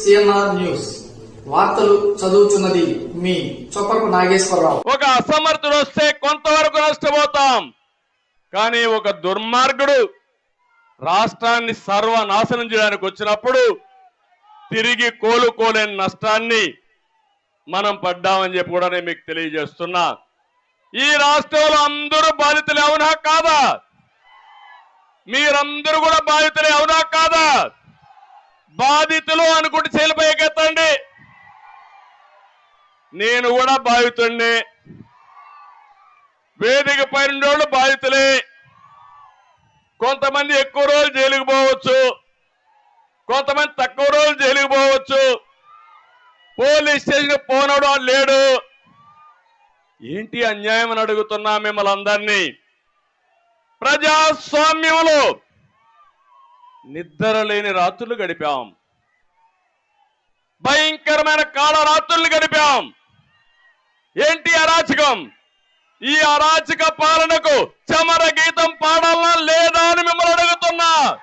CNR news. వార్తలు చదువుతున్నది మీ చొప్పకు నాగేశ్వరరావు. ఒక అసమర్థుడు వస్తే కొంతవరకు నష్టపోతాం. కానీ ఒక దుర్మార్గుడు రాష్ట్రాన్ని సర్వనాశనం చేయడానికి వచ్చినప్పుడు తిరిగి కోలుకోలేని నష్టాన్ని మనం పడ్డామని చెప్పి కూడా నేను మీకు తెలియజేస్తున్నా. ఈ రాష్ట్రంలో అందరూ బాధితులే అవునా కాదా? మీరందరూ కూడా బాధితులే అవునా కాదా? బాధితులు అనుకుంటే చేలిపైకెత్తండి నేను కూడా బాధితుడిని వేదిక పైన వాళ్ళు బాధితులే. కొంతమంది ఎక్కువ రోజులు జైలుకు పోవచ్చు. కొంతమంది తక్కువ రోజులు జైలుకు పోవచ్చు. పోలీస్ స్టేషన్ పోనడు లేడు. ఏంటి అన్యాయం అని అడుగుతున్నా మిమ్మల్ని అందరినీ. ప్రజాస్వామ్యంలో నిద్ర లేని రాత్రులు గడిపాం. భయంకరమైన కాల రాత్రులు గడిపాం. ఏంటి అరాచకం? ఈ అరాచక పాలనకు చమర గీతం పాడాలనా లేదా అని మిమ్మల్ని అడుగుతున్నా.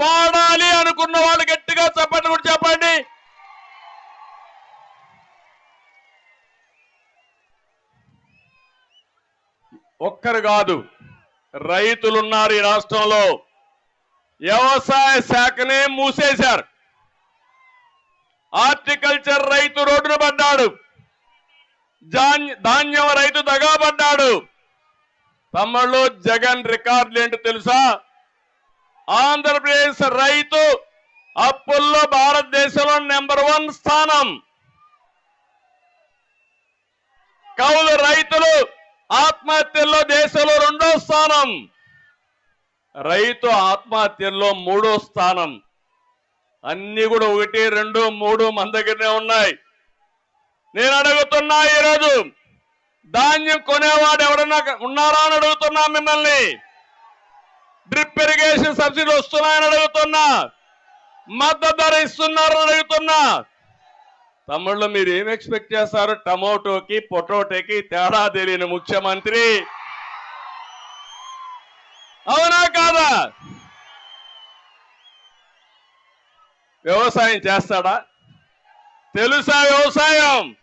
పాడాలి అనుకున్న వాళ్ళు గట్టిగా చెప్పండి కూడా చెప్పండి. ఒక్కరు కాదు రైతులున్నారు ఈ రాష్ట్రంలో. వ్యవసాయ శాఖనే మూసేశారు. హార్టికల్చర్ రైతు రోడ్డున పడ్డాడు. ధాన్యం రైతు దగాబడ్డాడు తమ్ముళ్ళు జగన్ రికార్డులు ఏంటో తెలుసా? ఆంధ్రప్రదేశ్ రైతు అప్పుల్లో భారతదేశంలో నెంబర్ వన్ స్థానం. కౌలు రైతులు ఆత్మహత్యల్లో దేశంలో రెండో స్థానం. రైతు ఆత్మహత్యల్లో మూడో స్థానం. అన్ని కూడా ఒకటి రెండు మూడు మన దగ్గరనే ఉన్నాయి. నేను అడుగుతున్నా ఈరోజు ధాన్యం కొనేవాడు ఎవరన్నా ఉన్నారా అని అడుగుతున్నా మిమ్మల్ని? డ్రిప్ ఇరిగేషన్ సబ్సిడీ వస్తున్నాయని అడుగుతున్నా. మద్దతు ధర ఇస్తున్నారని అడుగుతున్నా. తమ్ముళ్ళు మీరు ఏం ఎక్స్పెక్ట్ చేస్తారు? టమోటోకి పొటోటోకి తేడా తెలియని ముఖ్యమంత్రి. అవునా? వ్యవసాయం చేస్తాడా? తెలుసా వ్యవసాయం?